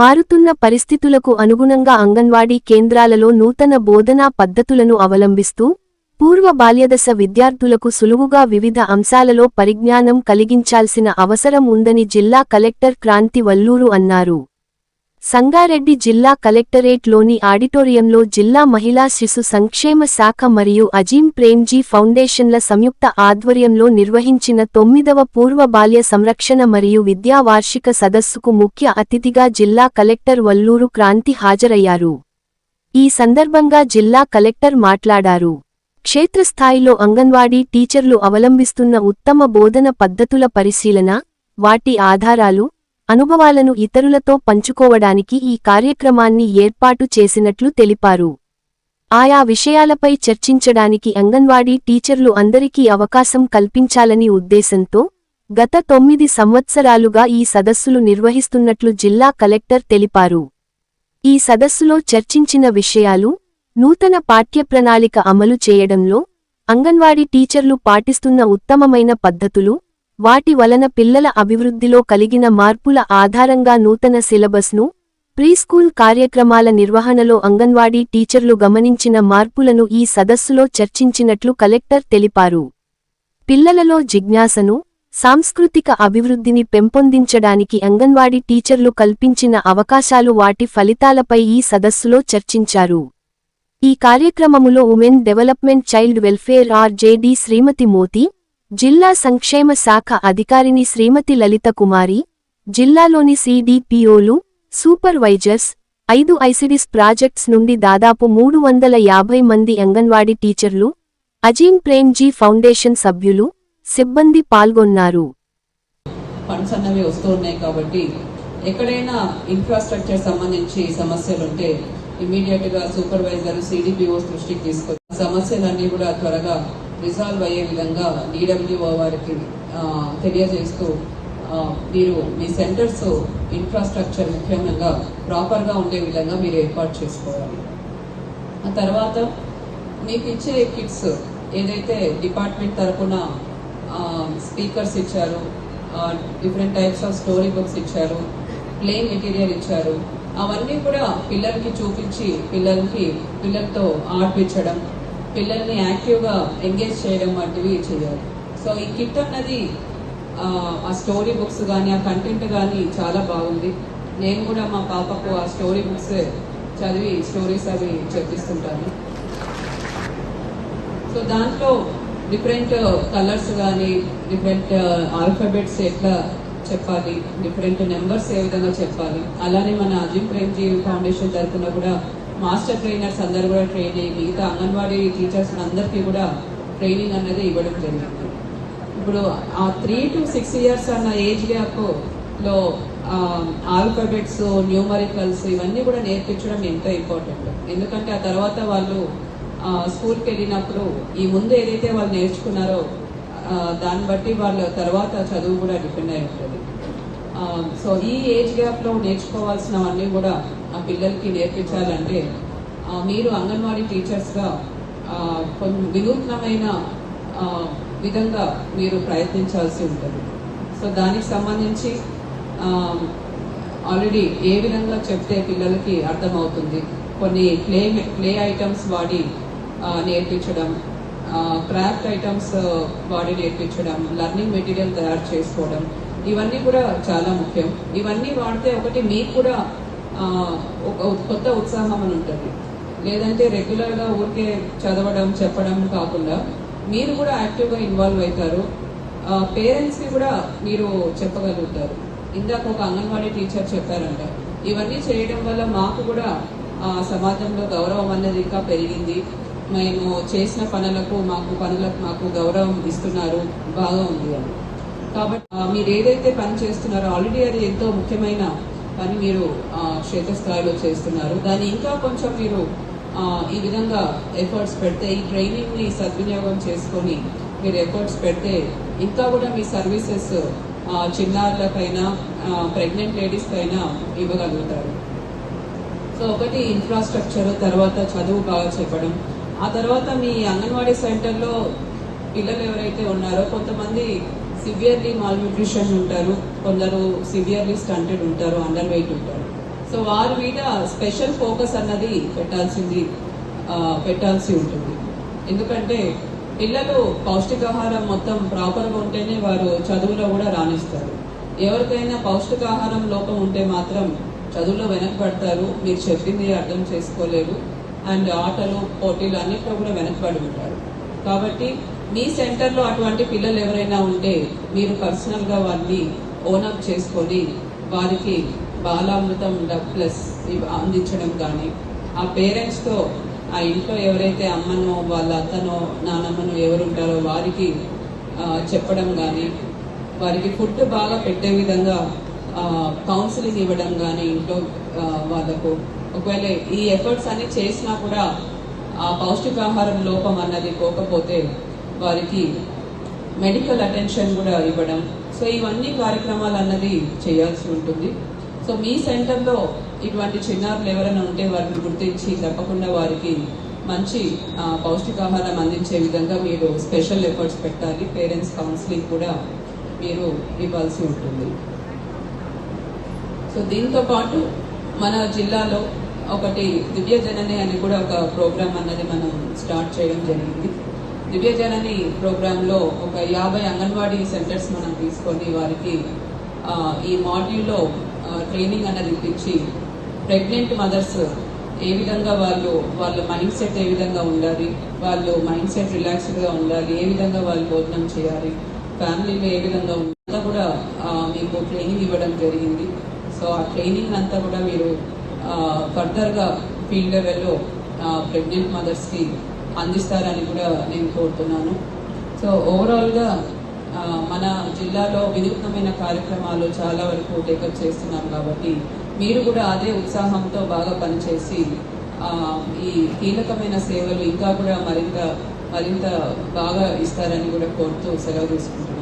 మారుతున్న పరిస్థితులకు అనుగుణంగా అంగన్వాడీ కేంద్రాలలో నూతన బోధనా పద్ధతులను అవలంబిస్తూ పూర్వ బాల్యదశ విద్యార్థులకు సులువుగా వివిధ అంశాలలో పరిజ్ఞానం కలిగించాల్సిన అవసరం ఉందని జిల్లా కలెక్టర్ క్రాంతి వల్లూరు అన్నారు. సంగారెడ్డి జిల్లా కలెక్టరేట్లోని ఆడిటోరియంలో జిల్లా మహిళా శిశు సంక్షేమ శాఖ మరియు అజీం ప్రేమ్జీ ఫౌండేషన్ల సంయుక్త ఆధ్వర్యంలో నిర్వహించిన తొమ్మిదవ పూర్వ బాల్య సంరక్షణ మరియు విద్యా వార్షిక సదస్సుకు ముఖ్య అతిథిగా జిల్లా కలెక్టర్ వల్లూరు క్రాంతి హాజరయ్యారు. ఈ సందర్భంగా జిల్లా కలెక్టర్ మాట్లాడారు. క్షేత్రస్థాయిలో అంగన్వాడీ టీచర్లు అవలంబిస్తున్న ఉత్తమ బోధన పద్ధతుల పరిశీలన వాటి ఆధారాలు అనుభవాలను ఇతరులతో పంచుకోవడానికి ఈ కార్యక్రమాన్ని ఏర్పాటు చేసినట్లు తెలిపారు. ఆయా విషయాలపై చర్చించడానికి అంగన్వాడీ టీచర్లు అందరికీ అవకాశం కల్పించాలని ఉద్దేశంతో గత తొమ్మిది సంవత్సరాలుగా ఈ సదస్సులు నిర్వహిస్తున్నట్లు జిల్లా కలెక్టర్ తెలిపారు. ఈ సదస్సులో చర్చించిన విషయాలు నూతన పాఠ్యప్రణాళిక అమలు చేయడంలో అంగన్వాడీ టీచర్లు పాటిస్తున్న ఉత్తమమైన పద్ధతులు వాటి వలన పిల్లల అభివృద్ధిలో కలిగిన మార్పుల ఆధారంగా నూతన సిలబస్ను ప్రీస్కూల్ కార్యక్రమాల నిర్వహణలో అంగన్వాడీ టీచర్లు గమనించిన మార్పులను ఈ సదస్సులో చర్చించినట్లు కలెక్టర్ తెలిపారు. పిల్లలలో జిజ్ఞాసను సాంస్కృతిక అభివృద్ధిని పెంపొందించడానికి అంగన్వాడీ టీచర్లు కల్పించిన అవకాశాలు వాటి ఫలితాలపై ఈ సదస్సులో చర్చించారు. ఈ కార్యక్రమములో women development child welfare R JD Shrimati Moti జిల్లా సంక్షేమ శాఖ అధికారిని శ్రీమతి లలిత కుమారి జిల్లాలోని సిడిపిఓలు సూపర్వైజర్స్ ఐదు ఐసిడిస్ ప్రాజెక్ట్స్ నుండి దాదాపు మూడు వందల యాభై మంది అంగన్వాడీ టీచర్లు అజీం ప్రేమ్జీ ఫౌండేషన్ సభ్యులు సిబ్బంది పాల్గొన్నారు. ఫండ్స్ అన్నవి వస్తూ ఉన్నాయి కాబట్టి ఎక్కడైనా ఇన్ఫ్రాస్ట్రక్చర్ సంబంధించి సమస్యలుంటే ఇమీడియట్గా సూపర్వైజర్ సిడిపిఓ దృష్టికి తీసుకొచ్చి సమస్యలన్నీ కూడా త్వరగా రిజాల్వ్ అయ్యే విధంగా డిడబ్ల్యూఓ వారికి తెలియజేస్తూ మీరు మీ సెంటర్స్ ఇన్ఫ్రాస్ట్రక్చర్ ముఖ్యంగా ప్రాపర్గా ఉండే విధంగా మీరు ఏర్పాటు చేసుకోవాలి. ఆ తర్వాత మీకు ఇచ్చే కిట్స్ ఏదైతే డిపార్ట్మెంట్ తరఫున స్పీకర్స్ ఇచ్చారు different types of story books ఇచ్చారు ప్లే మెటీరియల్ ఇచ్చారు అవన్నీ కూడా పిల్లలకి చూపించి పిల్లలకి పిల్లలతో ఆడిపించడం పిల్లల్ని యాక్టివ్గా ఎంగేజ్ చేయడం వంటివి చేయాలి సో ఈ కిట్ అన్నది ఆ, స్టోరీ బుక్స్ కానీ ఆ కంటెంట్ కానీ చాలా బాగుంది. నేను కూడా మా పాపకు ఆ స్టోరీ బుక్స్ చదివి స్టోరీస్ అవి చెప్పిస్తుంటాను. సో దాంట్లో డిఫరెంట్ కలర్స్ కానీ డిఫరెంట్ ఆల్ఫాబెట్స్ ఎట్లా చెప్పాలి డిఫరెంట్ నెంబర్స్ ఏ విధంగా చెప్పాలి అలానే మన అజిమ్ ప్రేమ్జీ ఫౌండేషన్ తరఫున కూడా మాస్టర్ ట్రైనర్స్ అందరు కూడా ట్రైన్ అయ్యి మిగతా అంగన్వాడీ టీచర్స్ అందరికీ కూడా ట్రైనింగ్ అనేది ఇవ్వడం జరిగింది. ఇప్పుడు ఆ త్రీ టు సిక్స్ ఇయర్స్ అన్న ఏజ్ గ్యాప్లో ఆల్ఫాబెట్స్ న్యూమరికల్స్ ఇవన్నీ కూడా నేర్పించడం ఎంతో ఇంపార్టెంట్ ఎందుకంటే ఆ తర్వాత వాళ్ళు స్కూల్కి వెళ్ళినప్పుడు ఈ ముందు ఏదైతే వాళ్ళు నేర్చుకున్నారో దాన్ని బట్టి వాళ్ళ తర్వాత చదువు కూడా డిపెండ్ అయి ఉంటుంది. సో ఈ ఏజ్ గ్యాప్లో నేర్చుకోవాల్సినవన్నీ కూడా ఆ పిల్లలకి నేర్పించాలంటే మీరు అంగన్వాడీ టీచర్స్గా కొన్ని వినూత్నమైన విధంగా మీరు ప్రయత్నించాల్సి ఉంటుంది. సో దానికి సంబంధించి ఆల్రెడీ ఏ విధంగా చెప్తే పిల్లలకి అర్థమవుతుంది. కొన్ని ప్లే ప్లే ఐటమ్స్ వాడి నేర్పించడం క్రాఫ్ట్ ఐటమ్స్ వాడి నేర్పించడం లర్నింగ్ మెటీరియల్ తయారు చేసుకోవడం ఇవన్నీ కూడా చాలా ముఖ్యం. ఇవన్నీ వాడితే ఒకటి మీకు కూడా ఒక కొత్త ఉత్సాహం అని ఉంటుంది. లేదంటే రెగ్యులర్గా ఊరికే చదవడం చెప్పడం కాకుండా మీరు కూడా యాక్టివ్గా ఇన్వాల్వ్ అవుతారు. పేరెంట్స్కి కూడా మీరు చెప్పగలుగుతారు. ఇందాక ఒక అంగన్వాడీ టీచర్ చెప్పారంట. ఇవన్నీ చేయడం వల్ల మాకు కూడా ఆ, సమాజంలో గౌరవం అనేది ఇంకా పెరిగింది. మేము చేసిన పనులకు మాకు పనులకు మాకు గౌరవం ఇస్తున్నారు. బాగా ఉంది అని. కాబట్టి మీరు ఏదైతే పని చేస్తున్నారో ఆల్రెడీ అది ఎంతో ముఖ్యమైన పని మీరు క్షేత్రస్థాయిలో చేస్తున్నారు. దాన్ని ఇంకా కొంచెం మీరు ఈ విధంగా ఎఫర్ట్స్ పెడితే ఈ ట్రైనింగ్ని సద్వినియోగం చేసుకొని మీరు ఎఫర్ట్స్ పెడితే ఇంకా కూడా మీ సర్వీసెస్ చిన్నారులకైనా ప్రెగ్నెంట్ లేడీస్ కైనా ఇవ్వగలుగుతారు. సో ఒకటి ఇన్ఫ్రాస్ట్రక్చర్ తర్వాత చదువు బాగా చెప్పడం. ఆ తర్వాత మీ అంగన్వాడీ సెంటర్లో పిల్లలు ఎవరైతే ఉన్నారో కొంతమంది సివియర్లీ మాల్న్యూట్రిషన్ ఉంటారు కొందరు సివియర్లీ స్టంటెడ్ ఉంటారు అండర్ వెయిట్ ఉంటారు. సో వారి మీద స్పెషల్ ఫోకస్ అన్నది పెట్టాల్సింది పెట్టాల్సి ఉంటుంది. ఎందుకంటే పిల్లలు పౌష్టికాహారం మొత్తం ప్రాపర్గా ఉంటేనే వారు చదువులో కూడా రాణిస్తారు. ఎవరికైనా పౌష్టికాహారం లోపం ఉంటే మాత్రం చదువులో వెనకబడతారు మీరు చెప్పింది అర్థం చేసుకోలేరు. అండ్ ఆటలు పోటీలు అన్నిట్లో కూడా వెనకబడి ఉంటారు. కాబట్టి మీ సెంటర్లో అటువంటి పిల్లలు ఎవరైనా ఉంటే మీరు పర్సనల్గా వారిని ఓనప్ చేసుకొని వారికి బాలామృతం ప్లస్ అందించడం కానీ ఆ పేరెంట్స్తో ఆ ఇంట్లో ఎవరైతే అమ్మనో వాళ్ళ అత్తనో నానమ్మనో ఎవరుంటారో వారికి చెప్పడం కానీ వారికి ఫుడ్ బాగా పెట్టే విధంగా కౌన్సిలింగ్ ఇవ్వడం కానీ ఇంట్లో వాళ్ళకు. ఒకవేళ ఈ ఎఫర్ట్స్ అన్ని చేసినా కూడా ఆ పౌష్టికాహారం లోపం అన్నది పోకపోతే వారికి మెడికల్ అటెన్షన్ కూడా ఇవ్వడం. సో ఇవన్నీ కార్యక్రమాలు అన్నది చేయాల్సి ఉంటుంది. సో మీ సెంటర్లో ఇటువంటి చిన్నారులు ఎవరైనా ఉంటే వారిని గుర్తించి తప్పకుండా వారికి మంచి పౌష్టికాహారం అందించే విధంగా మీరు స్పెషల్ ఎఫర్ట్స్ పెట్టాలి. పేరెంట్స్ కౌన్సిలింగ్ కూడా మీరు ఇవ్వాల్సి ఉంటుంది. సో దీంతో పాటు మన జిల్లాలో ఒకటి దివ్య జనని అని కూడా ఒక ప్రోగ్రామ్ అన్నది మనం స్టార్ట్ చేయడం జరిగింది. దివ్యజనని ప్రోగ్రాంలో ఒక యాభై అంగన్వాడీ సెంటర్స్ మనం తీసుకొని వారికి ఈ మాడ్యూల్లో ట్రైనింగ్ అన్నది ఇప్పించి ప్రెగ్నెంట్ మదర్స్ ఏ విధంగా వాళ్ళు వాళ్ళ మైండ్ సెట్ ఏ విధంగా ఉండాలి వాళ్ళు మైండ్ సెట్ రిలాక్స్డ్గా ఉండాలి ఏ విధంగా వాళ్ళు భోజనం చేయాలి ఫ్యామిలీలో ఏ విధంగా ఉండాలంతా కూడా మీకు ట్రైనింగ్ ఇవ్వడం జరిగింది. సో ఆ ట్రైనింగ్ అంతా కూడా మీరు ఫర్దర్గా ఫీల్డ్ లెవెల్లో ప్రెగ్నెంట్ మదర్స్కి అందిస్తారని కూడా నేను కోరుతున్నాను. సో ఓవరాల్గా మన జిల్లాలో వినూత్నమైన కార్యక్రమాలు చాలా వరకు టేకప్ చేస్తున్నాం కాబట్టి మీరు కూడా అదే ఉత్సాహంతో బాగా పనిచేసి ఈ కీలకమైన సేవలు ఇంకా కూడా మరింత మరింత బాగా ఇస్తారని కూడా కోరుతూ సెలవు తీసుకుంటున్నాను.